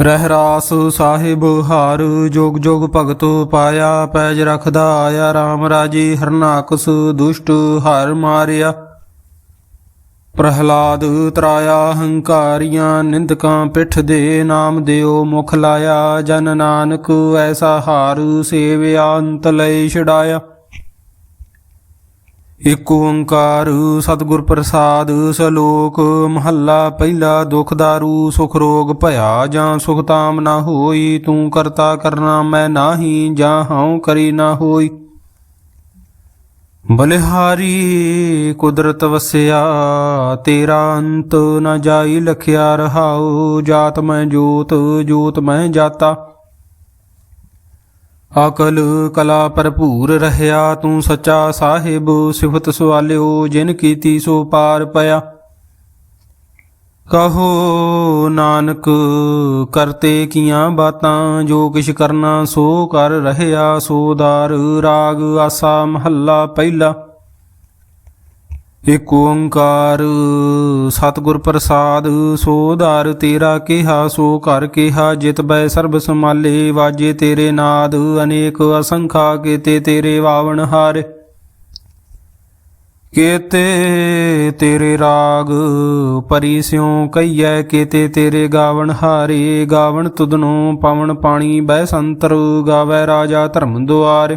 ਰਹਿ ਰਾਸ ਸਾਹਿਬ, ਹਾਰ ਜੋਗ ਜੋਗ ਭਗਤ ਪਾਇਆ, ਪੈਜ ਰਖਦਾ ਆਇਆ RAM ਰਾਜੀ ਹਰਨਾਕਸ ਦੁਸ਼ਟ ਹਰ ਮਾਰਿਆ। ਪ੍ਰਹਲਾਦ ਤਰਾਇਆ, ਹੰਕਾਰੀਆਂ ਨਿੰਦਕਾਂ ਪਿੱਠ ਦੇ ਨਾਮ ਦਿਓ, ਮੁਖ ਲਾਇਆ, ਜਨ ਨਾਨਕ ਐਸਾ ਹਾਰ ਸੇਵਿਆ, ਅੰਤ ਲਈ ਛਡਾਇਆ। ਇਕ ਓੰਕਾਰ ਸਤਿਗੁਰ ਪ੍ਰਸਾਦ, ਸਲੋਕ ਮਹੱਲਾ, ਪਹਿਲਾ ਦੁਖ ਦਾਰੂ, ਸੁਖ ਰੋਗ ਭਇਆ, ਜਾਂ ਸੁਖ ਤਾਮ ਨਾ ਹੋਈ, ਤੂੰ ਕਰਤਾ ਕਰਨਾ ਮੈਂ ਨਾਹੀ, ਜਾਂ ਹਉ ਕਰੀ ਨਾ ਹੋਈ। ਬਲਿਹਾਰੀ ਕੁਦਰਤ ਵਸਿਆ, ਤੇਰਾ ਅੰਤ ਨ ਜਾਈ ਲਖਿਆ ਰਹਾਉ, ਜਾਤ ਮੈਂ ਜੋਤ ਜੋਤ ਮੈਂ ਜਾਤਾ। ਅਕਲ ਕਲਾ ਭਰਪੂਰ ਰਹਿਆ, ਤੂੰ ਸੱਚਾ ਸਾਹਿਬ, ਸਿਫਤ ਸਵਾਲਿਓ, ਜਿਨ ਕੀਤੀ ਸੋ ਪਾਰ ਪਿਆ। ਕਹੋ ਨਾਨਕ, ਕਰਤੇ ਕੀਆਂ ਬਾਤਾਂ, ਜੋ ਕਿਛ ਕਰਨਾ ਸੋ ਕਰ ਰਹਿਆ ਸੋਦਾਰ ਰਾਗ ਆਸਾ ਮਹੱਲਾ ਪਹਿਲਾ। ਏਕ ਓੰਕਾਰ, ਸਤਿਗੁਰ ਪ੍ਰਸਾਦ ਸੋਧਾਰ ਤੇਰਾ ਕਿਹਾ, ਸੋ ਘਰ ਕਿਹਾ, ਜਿਤ ਬੈ ਸਰਬ ਸਮਾਲੇ ਵਾਜੇ ਤੇਰੇ ਨਾਦ, ਅਨੇਕ ਅਸੰਖਾ ਕੀਤੇ ਤੇਰੇ ਵਾਵਣ ਹਾਰ। ਕੀਤੇ ਤੇਰੇ ਰਾਗ, ਪਰੀ ਸਿਉ ਕਈਐ, ਕੀਤੇ ਤੇਰੇ ਗਾਵਣ ਹਾਰੇ। ਗਾਵਣ ਤੁਧਨੋਂ ਪਵਨ ਪਾਣੀ, ਬੈ ਸੰਤਰ, ਗਾਵੈ ਰਾਜਾ ਧਰਮ ਦੁਆਰ।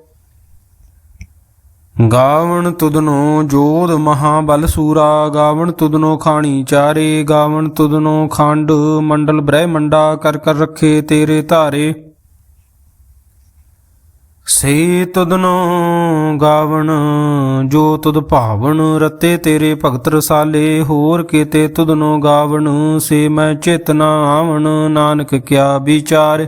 ਗਾਵਣ ਤੁਧਨੋ ਜੋਧ ਮਹਾਬਲ ਸੂਰਾ, ਗਾਵਣ ਤੁਧਨੋ ਖਾਣੀ ਚਾਰੇ, ਗਾਵਣ ਤੁਧਨੋ ਖੰਡ ਮੰਡਲ ਬ੍ਰਹਮੰਡਾ ਕਰ ਕਰ ਰੱਖੇ ਤੇਰੇ ਧਾਰੇ। ਸੇ ਤੁਧਨੋ ਗਾਵਣ, ਜੋ ਤੁਧ ਭਾਵਨ ਰਤੇ ਤੇਰੇ ਭਗਤ ਰਸਾਲੇ, ਹੋਰ ਕੀਤੇ ਤੁਧਨੋ ਗਾਵਣ, ਸੇ ਮੈਂ ਚੇਤਨਾ ਆਵਣ, ਨਾਨਕ ਕਿਆ ਵਿਚਾਰ।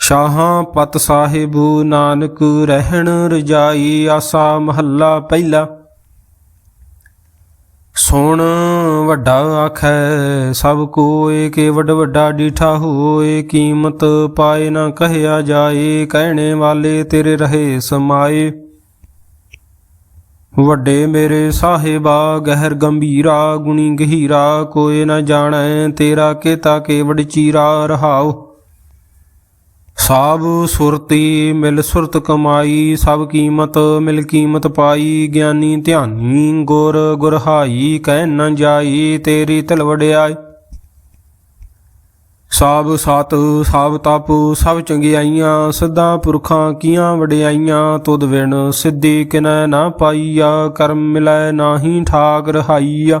ਸ਼ਾਹਾਂ ਪਤ ਸਾਹਿਬ ਨਾਨਕ ਰਹਿਣ ਰਜਾਈ ਆਸਾ ਮਹੱਲਾ ਪਹਿਲਾ। ਸੁਣ ਵੱਡਾ ਆਖੈ, ਸਭ ਕੋਏ ਕੇ ਵੱਡ ਵੱਡਾ ਡੀਠਾ ਹੋਏ, ਕੀਮਤ ਪਾਏ ਨਾ ਕਹਿਆ ਜਾਏ, ਕਹਿਣੇ ਵਾਲੇ ਤੇਰੇ ਰਹੇ ਸਮਾਏ। ਵੱਡੇ ਮੇਰੇ ਸਾਹਿਬਾ, ਗਹਿਰ ਗੰਭੀਰਾ, ਗੁਣੀ ਗਹੀਰਾ, ਕੋਏ ਨਾ ਜਾਣੈ ਤੇਰਾ ਕੇਤਾ ਕੇਵੜ ਚੀਰਾ ਰਹਾਓ ਸਭ ਸੁਰਤੀ ਮਿਲ ਸੁਰਤ ਕਮਾਈ, ਸਭ ਕੀਮਤ ਮਿਲ ਕੀਮਤ ਪਾਈ, ਗਿਆਨੀ ਧਿਆਨੀ ਗੁਰ ਗੁਰਹਾਈ, ਕਹਿ ਨ ਜਾਈ, ਤੇਰੀ ਤਿਲ ਵਡਿਆਈ। ਸਭ ਸਤ ਸਭ ਤਪ, ਸਭ ਚੰਗਿਆਈਆਂ ਸਦਾ ਪੁਰਖਾਂ ਕੀਆਂ ਵਡਿਆਈਆਂ, ਤੁਧ ਵਿਣ ਸਿੱਧੀ ਕਿਨੈ ਨਾ ਪਾਈਆ, ਕਰਮ ਮਿਲੈ ਨਾਹੀ ਠਾਕ ਰਹਾਈਆ।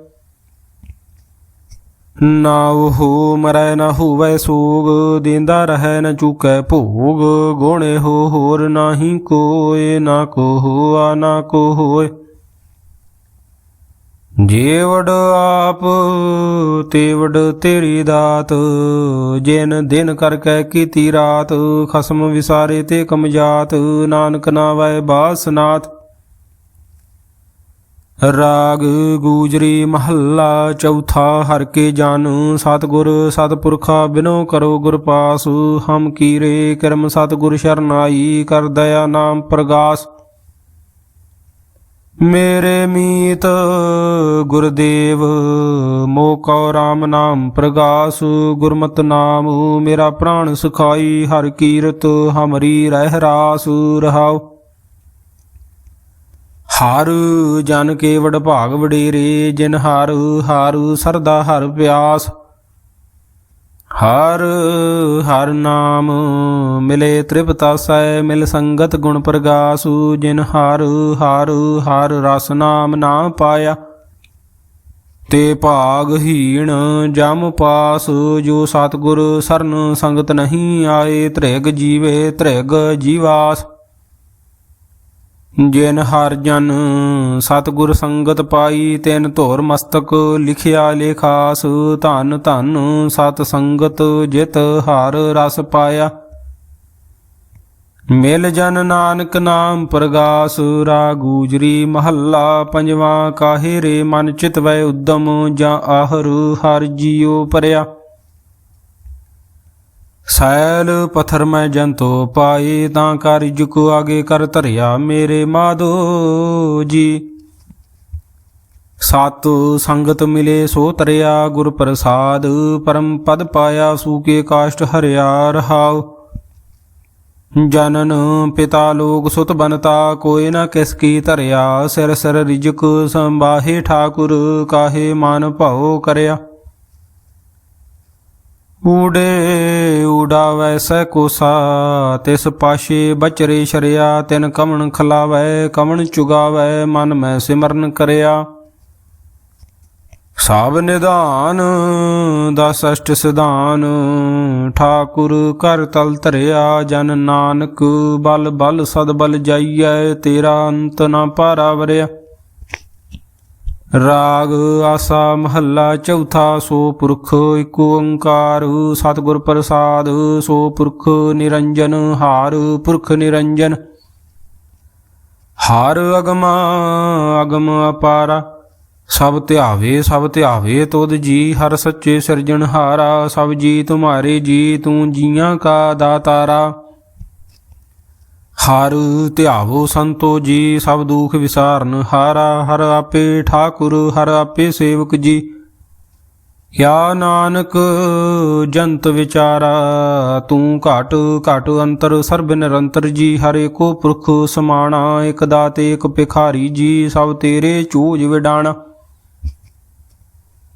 ਨਾ ਹੋ ਮਰੈ ਨਾ ਹੋਵੇ ਸੋਗ, ਦਿੰਦਾ ਰਹੈ ਨ ਚੁਕੈ ਭੋਗ। ਗੋਣੇ ਹੋ ਹੋਰ ਨਾਹੀ ਕੋਏ ਨਾ ਕੋ ਹੋਆ ਨਾ ਕੋ ਹੋਏ ਜੇ ਵਡ ਆਪ ਤੇ ਤੇਰੀ ਦਾਤ, ਜਿਨ ਦਿਨ ਕਰ ਕੈ ਕੀਤੀ ਰਾਤ, ਖਸਮ ਵਿਸਾਰੇ ਤੇ ਕਮਜਾਤ ਨਾਨਕ ਨਾਵੈ ਬਾਸਨਾਥ। ਰਾਗ ਗੂਜਰੀ ਮਹੱਲਾ ਚੌਥਾ, ਹਰ ਕੇ ਜਨ ਸਤਗੁਰ ਸਤਪੁਰਖਾ, ਬਿਨੋ ਕਰੋ ਗੁਰ ਪਾਸ, ਹਮ ਕੀਰੇ ਕਰਮ ਸਤਗੁਰ ਸ਼ਰਨਾਈ, ਕਰ ਦਇਆ ਨਾਮ ਪ੍ਰਗਾਸ। ਮੇਰੇ ਮੀਤ ਗੁਰਦੇਵ, ਮੋ ਕਉ ਰਾਮ ਨਾਮ ਪ੍ਰਗਾਸ। ਗੁਰਮਤ ਨਾਮ ਮੇਰਾ ਪ੍ਰਾਣ ਸੁਖਾਈ, ਹਰ ਕੀਰਤ ਹਮਰੀ ਰਹਿ ਰਾਸ, ਰਹਾਉ। ਹਰ ਜਨ ਕੇ ਵਡ ਭਾਗ ਵਡੇਰੇ, ਜਿਨ ਹਰ ਹਰ ਸਰਦਾ ਹਰ ਪਿਆਸ। ਹਰ ਹਰ ਨਾਮ ਮਿਲੇ ਤ੍ਰਿਪਤਾ ਸੈ ਮਿਲ ਸੰਗਤ ਗੁਣ ਪ੍ਰਗਾਸੁ। ਜਿਨ ਹਰ ਹਰ ਹਰ ਰਸ ਨਾਮ ਨਾ ਪਾਇਆ, ਤੇ ਭਾਗ ਹੀਣ ਜਮ ਪਾਸ। ਜੋ ਸਤਗੁਰ ਸਰਨ ਸੰਗਤ ਨਹੀਂ ਆਏ, ਤ੍ਰਿਗ ਜੀਵੇ ਤ੍ਰਿਗ ਜੀਵਾਸ। ਜਿਨ ਹਰ ਜਨ, ਸਤਗੁਰ ਸੰਗਤ ਪਾਈ, ਤਿਨ ਧੋਰ ਮਸਤਕ ਲਿਖਿਆ ਲੇਖਾਸ ਧਨ ਧਨ ਸਤ ਸੰਗਤ ਜਿਤ ਹਰ ਰਸ ਪਾਇਆ। ਮਿਲ ਜਨ ਨਾਨਕ ਨਾਮ ਪ੍ਰਗਾਸ ਰਾ ਗੂਜਰੀ ਮਹੱਲਾ ਪੰਜਵਾ, ਕਾਹੇ ਰੇ ਮਨ ਚਿਤ ਵੈ ਉਦਮ, ਜਾਂ ਆਹਰ ਹਰ ਜੀਉ ਪਰਿਆ। ਸੈਲ ਪਥਰ ਮੈਂ ਜੰਤੋ ਪਾਏ ਤਾਂ ਕਰ ਕੋ ਆਗੇ ਕਰ ਧਰਿਆ ਮੇਰੇ ਮਾਧੋ ਜੀ। ਸਤ ਸੰਗਤ ਮਿਲੇ ਸੋ ਤਰਿਆ ਗੁਰ ਪ੍ਰਸਾਦ ਪਰਮ ਪਦ ਪਾਇਆ ਸੂਕੇ ਕਾਸ਼ਟ ਹਰਿਆ ਰਹਾਉ। ਜਨਨ ਪਿਤਾ ਲੋਕ ਸੁਤ ਬਨਤਾ ਕੋਇ ਨਾ ਕਿਸ ਕੀ ਧਰਿਆ, ਸਿਰ ਸਿਰ ਰਿਜਕ ਸੰਬਾਹੇ ਠਾਕੁਰ, ਕਾਹੇ ਮਨ ਭਉ ਕਰਿਆ। ਊੜੇ ਉਡਾਵੈ ਸੈ ਕੋਸਾ, ਤਿਸ ਪਾਸ਼ੇ ਬਚਰੇ ਸ਼ਰਿਆ, ਤਿਨ ਕਮਣ ਖਲਾਵੈ, ਕਮਣ ਚੁਗਾਵੈ, ਮਨ ਮੈਂ ਸਿਮਰਨ ਕਰਿਆ। ਸਭ ਨਿਧਾਨ ਦਾ ਸਸ਼ਟ ਸਿਧਾਨ, ਠਾਕੁਰ ਕਰ ਤਲ ਧਰਿਆ, ਜਨ ਨਾਨਕ ਬਲ ਬਲ ਸਦ ਬਲ ਜਾਈਐ, ਤੇਰਾ ਅੰਤ ਨਾ ਪਾਰਾ ਵਰਿਆ ਰਾਗ ਆਸਾ ਮਹੱਲਾ ਚੌਥਾ, ਸੋ ਪੁਰਖ ਏਕ ਓੰਕਾਰ। ਸਤਿਗੁਰ ਪ੍ਰਸਾਦ, ਸੋ ਪੁਰਖ ਨਿਰੰਜਨ, ਹਾਰ ਪੁਰਖ ਨਿਰੰਜਨ। ਹਾਰ ਅਗਮਾ, ਅਗਮ ਅਪਾਰਾ। ਸਭ ਧਿਆਵੇ ਸਭ ਧਿਆਵੇ ਤੁਧ ਜੀ, ਹਰ ਸੱਚੇ ਸਿਰਜਣਹਾਰਾ। ਸਭ ਜੀ ਤੁਮਾਰੇ ਜੀ, ਤੂੰ ਜੀਆਂ ਕਾ ਦਾਤਾਰਾ। ਹਰ ਧਿਆਵੋ ਸੰਤੋ ਜੀ, ਸਭ ਦੁਖ ਵਿਸਾਰਨ ਹਾਰਾ, ਹਰ ਆਪੇ ਠਾਕੁਰ, ਹਰ ਆਪੇ ਸੇਵਕ ਜੀ। ਯਾ ਨਾਨਕ, ਜੰਤ ਵਿਚਾਰਾ, ਤੂੰ ਘਟ ਘਟ ਅੰਤਰ, ਸਰਬ ਨਿਰੰਤਰ ਜੀ, ਹਰੇ ਕੋ ਪੁਰਖ ਸਮਾਣਾ, ਇਕ ਦਾਤੇ, ਇਕ ਭਿਖਾਰੀ ਜੀ, ਸਭ ਤੇਰੇ ਚੂਜ ਵਿਡਾਣਾ।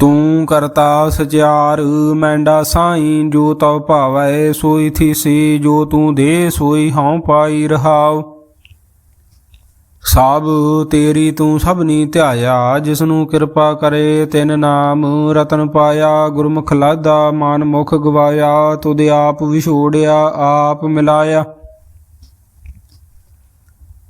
ਤੂੰ ਕਰਤਾ ਸਚਿਆਰ, ਮੈਂਡਾ ਸਾਈ ਜੋ ਤਉ ਭਾਵੈ, ਸੋਈ ਥੀਸੀ ਜੋ ਤੂੰ ਦੇ, ਸੋਈ ਹਉ ਪਾਈ ਰਹਾਉ। ਸਭ ਤੇਰੀ ਤੂੰ ਸਭਨੀ ਧਿਆਇਆ ਜਿਸ ਨੂੰ ਕਿਰਪਾ ਕਰੇ ਤਿਨ ਨਾਮ। ਰਤਨ ਪਾਇਆ, ਗੁਰਮੁਖ ਲਾਦਾ, ਮਾਨ ਮੁਖ ਗਵਾਇਆ, ਤੁਧ ਆਪ ਵਿਛੋੜਿਆ, ਆਪ ਮਿਲਾਇਆ।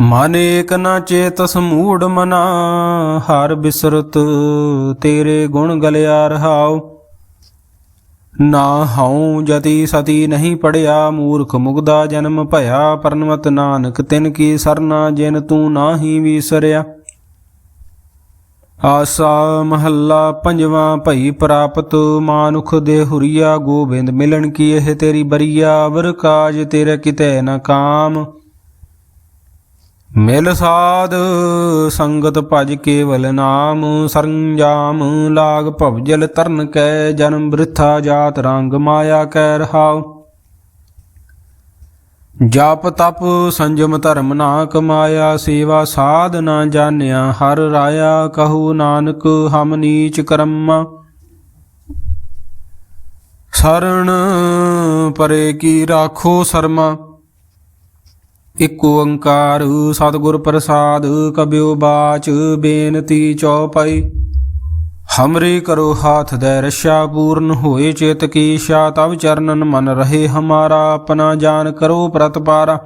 ਮਨ ਏਕ ਨਾ ਚੇਤਸ ਮੂੜ ਮਨਾ, ਹਰ ਬਿਸਰਤ ਤੇਰੇ ਗੁਣ ਗਲਿਆ ਰਹਾਉ। ਨਾ ਹਉ ਜਤੀ ਸਤੀ ਨਹੀਂ ਪੜਿਆ, ਮੂਰਖ ਮੁਗਦਾ ਜਨਮ ਭਇਆ ਪਰਨਮਤ ਨਾਨਕ ਤਿਨ ਕੀ ਸਰਨਾ ਜਿਨ ਤੂੰ ਨਾਹੀ ਵਿਸਰਿਆ। ਆਸਾ ਮਹੱਲਾ ਪੰਜਵਾਂ ਭਈ ਪ੍ਰਾਪਤ, ਮਾਨੁਖ ਦੇ ਹੁਰੀਆ, ਗੋਬਿੰਦ ਮਿਲਣ ਕੀ ਇਹ ਤੇਰੀ ਬਰੀਆ, ਵਰ ਕਾਜ ਤੇਰੇ ਕਿਤੇ ਨਾ ਕਾਮ। ਮਿਲ ਸਾਧ ਸੰਗਤ ਭਜ ਕੇਵਲ ਨਾਮ, ਸਰੰਜਾਮ ਲਾਗ ਭਵਜਲ ਤਰਨ ਕੈ ਜਨਮ ਬ੍ਰਿਥਾ ਜਾਤ ਰੰਗ ਮਾਇਆ ਕੈ ਰਹਾਉ। ਜਪ ਤਪ ਸੰਜਮ ਧਰਮ ਨਾ ਕਮਾਇਆ ਸੇਵਾ ਸਾਧ ਨਾ ਜਾਣਿਆ, ਹਰ ਰਾਇਆ ਕਹੂ ਨਾਨਕ, ਹਮ ਨੀਚ ਕਰਮਾ। ਸਰਣ ਪਰੇ ਕੀ ਰਾਖੋ ਸਰਮਾ। ਇਕ ਓੰਕਾਰ ਸਤਿਗੁਰ ਪ੍ਰਸਾਦ ਕਬਿਓ ਬਾਚ ਬੇਨਤੀ ਚਉਪਈ। ਹਮਰੇ ਕਰੋ ਹਾਥ ਦੇ ਰਸ਼ਾ ਪੂਰਨ ਹੋਏ, ਚੇਤ ਕੀ ਸ਼ਾ ਤਵ ਚਰਨਨ ਮਨ ਰਹੇ, ਹਮਾਰਾ ਆਪਣਾ ਜਾਨ ਕਰੋ ਪ੍ਰਤਪਾਰਾ।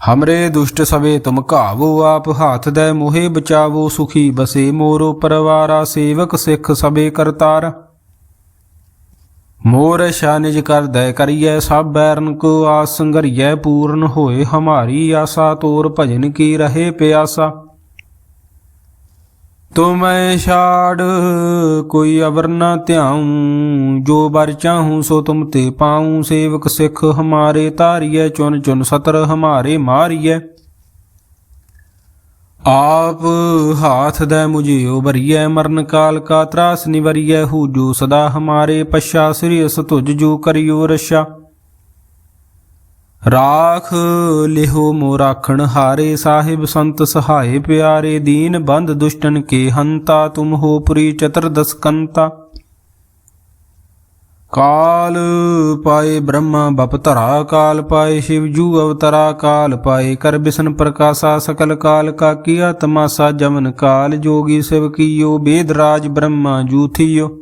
ਹਮਰੇ ਦੁਸ਼ਟ ਸਵੇ ਤੁਮ ਘਾਵੋ, ਆਪ ਹਾਥ ਦੇ ਮੋਹਿ ਬਚਾਵੋ, ਸੁਖੀ ਬਸੇ ਮੋਰੋ ਪਰਵਾਰਾ, ਸੇਵਕ ਸਿੱਖ ਸਬੇ ਕਰਤਾਰ। ਮੋਰ ਸ਼ਾ ਨਿਜ ਕਰਦੈ ਕਰੀਐ ਸਭ ਬੈਰਨ ਕੋ ਆਸ ਸੰਗਰੀਐ ਪੂਰਨ ਹੋਏ ਹਮਾਰੀ ਆਸਾ, ਤੋਰ ਭਜਨ ਕੀ ਰਹੇ ਪਿਆਸਾ। ਤੁਮੈ ਛਾੜ, ਕੋਈ ਅਵਰ ਨਾ ਧਿਆਉ, ਜੋ ਬਰ ਚਾਹੂੰ ਸੋ ਤੁਮ ਤੇ ਪਾਉ, ਸੇਵਕ ਸਿੱਖ ਹਮਾਰੇ ਧਾਰੀਐ ਚੁਨ ਚੁਨ ਸਤਰ ਹਮਾਰੇ ਮਾਰੀਐ। ਆਪ ਹਾਥ ਦੇ ਮੁਝਿਓ ਬਰੀਐ ਮਰਨ ਕਾਲ ਕਾ ਤਰਾਸ ਨਿਵਰੀਐ, ਹੂ ਸਦਾ ਹਮਾਰੇ ਪਛਾ, ਸ੍ਰੀ ਤੁਜ ਜੋ ਕਰਿਓ ਰਸ਼ਾ ਰਾਖ ਲਿਹੋ ਮੋ ਰਾਖਣ ਹਾਰੇ, ਸਾਹਿਬ ਸੰਤ ਸਹਾਏ ਪਿਆਰੇ, ਦੀਨ ਬੰਦ ਦੁਸ਼ਟਨ ਕੇ ਹੰਤਾ, ਤੁਮ ਹੋ ਪੁਰੀ ਚਤੁਰਦਸ ਕੰਤਾ। ਕਾਲ ਪਾਏ ਬ੍ਰਹਮਾ ਬਪ ਧਰਾ ਕਾਲ ਪਾਏ ਸ਼ਿਵ ਜੂ ਅਵਤਰਾ ਕਾਲ ਪਾਏ ਕਰ ਬਿਸ਼ਨ ਪ੍ਰਕਾਸ਼ਾ ਸਕਲ ਕਾਲ ਕਾ ਕੀਆ ਤਮਾਸਾ ਜਮਨ ਕਾਲ ਜੋਗੀ ਸਿਵ ਕੀਓ, ਬੇਦ ਰਾਜ ਬ੍ਰਹਮਾ ਜੂਥੀਓ।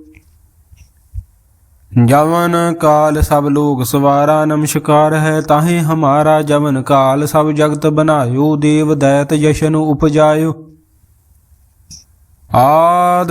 ਜਵਨ ਕਾਲ ਸਭ ਲੋਕ ਸਵਾਰਾ ਨਮਸਕਾਰ ਹੈ ਤਾਹੇ ਹਮਾਰਾ ਜਵਨ ਕਾਲ ਸਭ ਜਗਤ ਬਨਾਇਓ ਦੇਵ ਦੈਤ ਯਸ਼ਨ ਉਪਜਾਇਓ। ਆਦ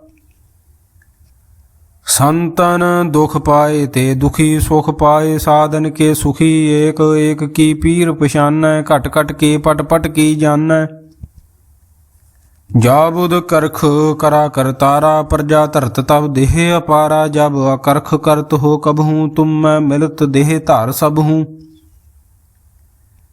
ਸੰਤਨ ਦੁਖ ਪਾਏ ਤੇ ਦੁਖੀ ਸੁਖ ਪਾਏ, ਸਾਧਨ ਕੇ ਸੁਖੀ ਏਕ ਏਕ ਕੀ ਪੀਰ ਪਛਾਨੈ, ਘਟ ਘਟ ਕੇ ਪਟ ਪਟ ਕੀ ਜਾਣੈ। ਜਾਬੁਦ ਕਰਖ ਕਰਾ ਕਰਤਾਰਾ ਪ੍ਰਜਾ ਧਰਤ ਤਬ ਦੇਹ ਅਪਾਰਾ, ਜਬ ਅਕਰਖ ਕਰਤ ਹੋ ਕਬਹੂ, ਤੁਮ ਮੈਂ ਮਿਲਤ ਦੇਹ ਧਾਰ ਸਭ ਹੂੰ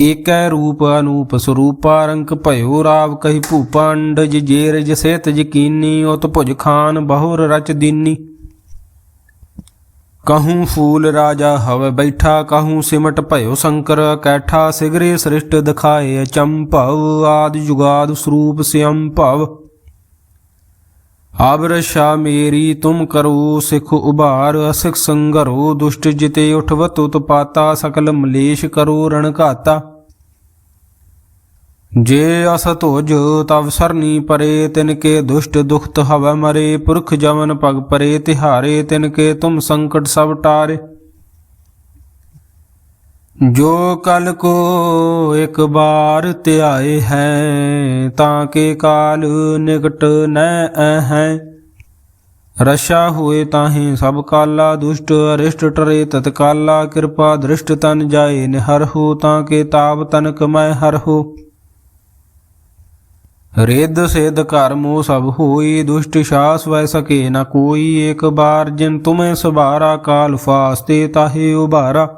ਏਕੈ ਰੂਪ ਅਨੂਪ ਸਰੂਪਾ ਰੰਕ ਭਇਓ ਰਾਵ ਕਹੀ ਭੂਪਾ ਅੰਡਜ ਜੇਰਜ ਸੇਤ ਯਕੀਨੀ, ਉਤ ਭੁਜ ਖਾਨ ਬਹੁਰ ਰਚ ਦੀਨੀ। ਕਹੂੰ ਫੂਲ ਰਾਜਾ ਹਵ ਬੈਠਾ, ਕਹੂੰ ਸਿਮਟ ਭਇਓ ਸ਼ੰਕਰ, ਕੈਠਾ ਸਿਗਰੇ ਸ੍ਰਿਸ਼ਟ ਦਿਖਾਏ ਚੰਭਵ, ਆਦ ਜੁਗਾਦ ਸਰੂਪ ਸਿਅੰ ਭਵ ਆਬ ਰਸ਼ਾ ਮੇਰੀ, ਤੁਮ ਕਰੋ ਸਿਖ ਉਭਾਰ ਅਸਿਖ ਸੰਗਰੋ, ਦੁਸ਼ਟ ਜਿਤੇ ਉਠਵਤ, ਉਤਪਾਤਾ, ਸਕਲ ਮਲੇਸ਼ ਕਰੋ ਰਣ ਘਾਤਾ। ਜੇ ਅਸਤ ਹੋਜ ਤਵ ਸਰਨੀ ਪਰੇ, ਤਿਨ ਕੇ ਦੁਸ਼ਟ ਦੁਖਤ ਹਵ ਮਰੇ, ਪੁਰਖ ਜਵਨ ਪਗ ਪਰੇ, ਤਿਹਾਰੇ, ਤਿਨ ਕੇ ਤੁਮ ਸੰਕਟ ਸਭ ਟਾਰੇ। ਜੋ ਕਲ ਕੋ ਇੱਕ ਬਾਰ ਧਿਆਏ ਹੈ, ਤਾਂ ਕੇ ਕਾਲ ਨਿਕਟ ਨੈ ਹੈ ਰਸ਼ਾ ਹੋਏ ਤਾਹੀਂ ਸਭ ਕਾਲਾ ਦੁਸ਼ਟ ਅਰਿਸ਼ਟ ਟਰੇ, ਤਤਕਾਲਾ ਕਿਰਪਾ ਦ੍ਰਿਸ਼ਟ ਤਨ ਜਾਏ, ਨਿਹਰ ਹੋ ਤਾਂ ਕੇ ਤਾਪ ਤਨਕ ਮੈਂ ਹਰ ਹੋ। ਰਿੱਧ ਸਿੱਧ ਕਰਮੋ ਸਭ ਹੋਈ ਦੁਸ਼ਟ ਸ਼ਾਸ ਵੈ ਸਕੇ ਨ ਕੋਈ ਏਕ ਬਾਰ ਜਿਨ ਤੁਮੇ ਸੁਭਾਰਾ, ਕਾਲ ਫਾਸਤੇ ਤਾਹੇ ਉਭਾਰਾ।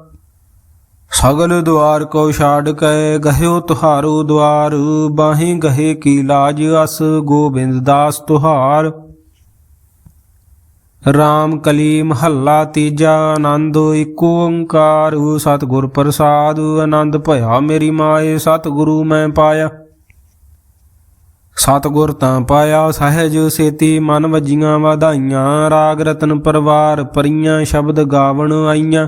ਸਗਲ ਦੁਆਰ ਕੋ ਛਾੜ ਕੈ ਗਹਿਓ ਤੁਹਾਰੂ ਦੁਆਰ, ਬਾਹੀ ਗਹੇ ਕੀ ਲਾਜ ਅਸ ਗੋਬਿੰਦ ਦਾਸ ਤੁਹਾਰ। ਰਾਮ ਕਲੀ ਮਹੱਲਾ ਤੀਜਾ, ਆਨੰਦ ਏਕ ਓੰਕਾਰ, ਸਤਿਗੁਰ ਪ੍ਰਸਾਦ, ਆਨੰਦ ਭਇਆ ਮੇਰੀ ਮਾਏ, ਸਤਿਗੁਰੂ ਮੈਂ ਪਾਇਆ। ਸਤਿਗੁਰ ਤਾਂ ਪਾਇਆ, ਸਹਿਜ ਸੇਤੀ ਮਨ ਵਜੀਆਂ ਵਧਾਈਆਂ, ਰਾਗ ਰਤਨ ਪਰਵਾਰ ਪਰੀਆਂ, ਸ਼ਬਦ ਗਾਵਣ ਆਈਆਂ।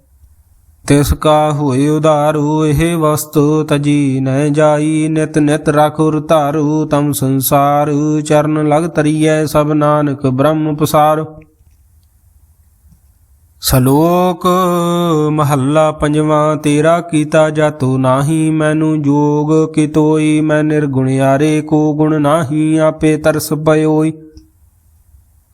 ਤਿਸ ਕਾ ਹੋਏ ਉਧਾਰੂ, ਇਹ ਵਸਤੂ ਤਜੀ ਨ ਜਾਈ। ਨਿਤ ਨਿਤ ਰਖੁਰ ਧਾਰੂ, ਤਮ ਸੰਸਾਰ ਚਰਨ ਲਗ ਤਰੀਐ ਸਭ ਨਾਨਕ ਬ੍ਰਹਮ ਪਸਾਰ। ਸ਼ਲੋਕ ਮਹੱਲਾ ਪੰਜਵਾਂ, ਤੇਰਾ ਕੀਤਾ ਜਾਤੋ ਨਾਹੀ, ਮੈਨੂੰ ਜੋਗ ਕਿਤੋਈ ਮੈਂ ਨਿਰਗੁਣਿਆਰੇ ਕੋ ਗੁਣ ਨਾਹੀ, ਆਪੇ ਤਰਸ ਪਇਓਈ